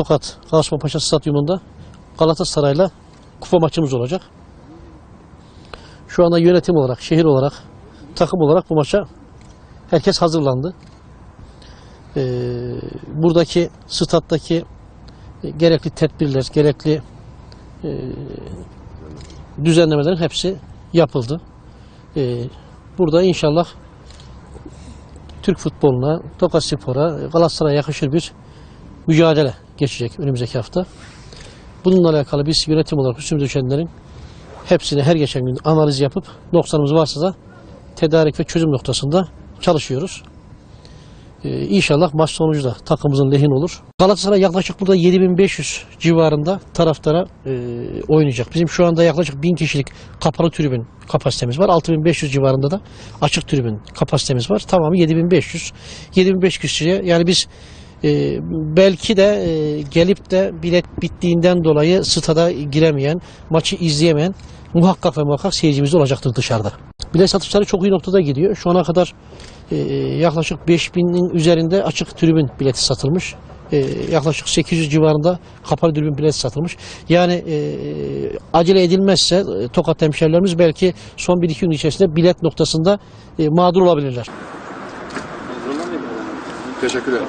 Tokat Kasımpaşa Stadyumunda Galatasaray'la kupa maçımız olacak. Şu anda yönetim olarak, şehir olarak, takım olarak bu maça herkes hazırlandı. Ee, buradaki stat'taki e, gerekli tedbirler, gerekli e, düzenlemelerin hepsi yapıldı. Ee, burada inşallah Türk futboluna, Tokat Spor'a, Galatasaray'a yakışır bir mücadele geçecek önümüzdeki hafta. Bununla alakalı biz yönetim olarak üstümüze düşenlerin hepsini her geçen gün analiz yapıp noksanımız varsa da tedarik ve çözüm noktasında çalışıyoruz. Ee, inşallah maç sonucu da takımımızın lehine olur. Galatasaray yaklaşık burada 7500 civarında taraftara e, oynayacak. Bizim şu anda yaklaşık 1000 kişilik kapalı tribün kapasitemiz var. 6500 civarında da açık tribün kapasitemiz var. Tamamı 7500. 7500 kişiye yani biz e, belki de e, gelip de bilet bittiğinden dolayı stada giremeyen, maçı izleyemeyen muhakkak ve muhakkak seyircimiz olacaktır dışarıda. Bilet satışları çok iyi noktada gidiyor. Şu ana kadar e, yaklaşık 5000'in üzerinde açık tribün bileti satılmış. E, yaklaşık 800 civarında kapalı tribün bileti satılmış. Yani e, acele edilmezse e, Tokat hemşerilerimiz belki son 1-2 gün içerisinde bilet noktasında e, mağdur olabilirler. Teşekkürler.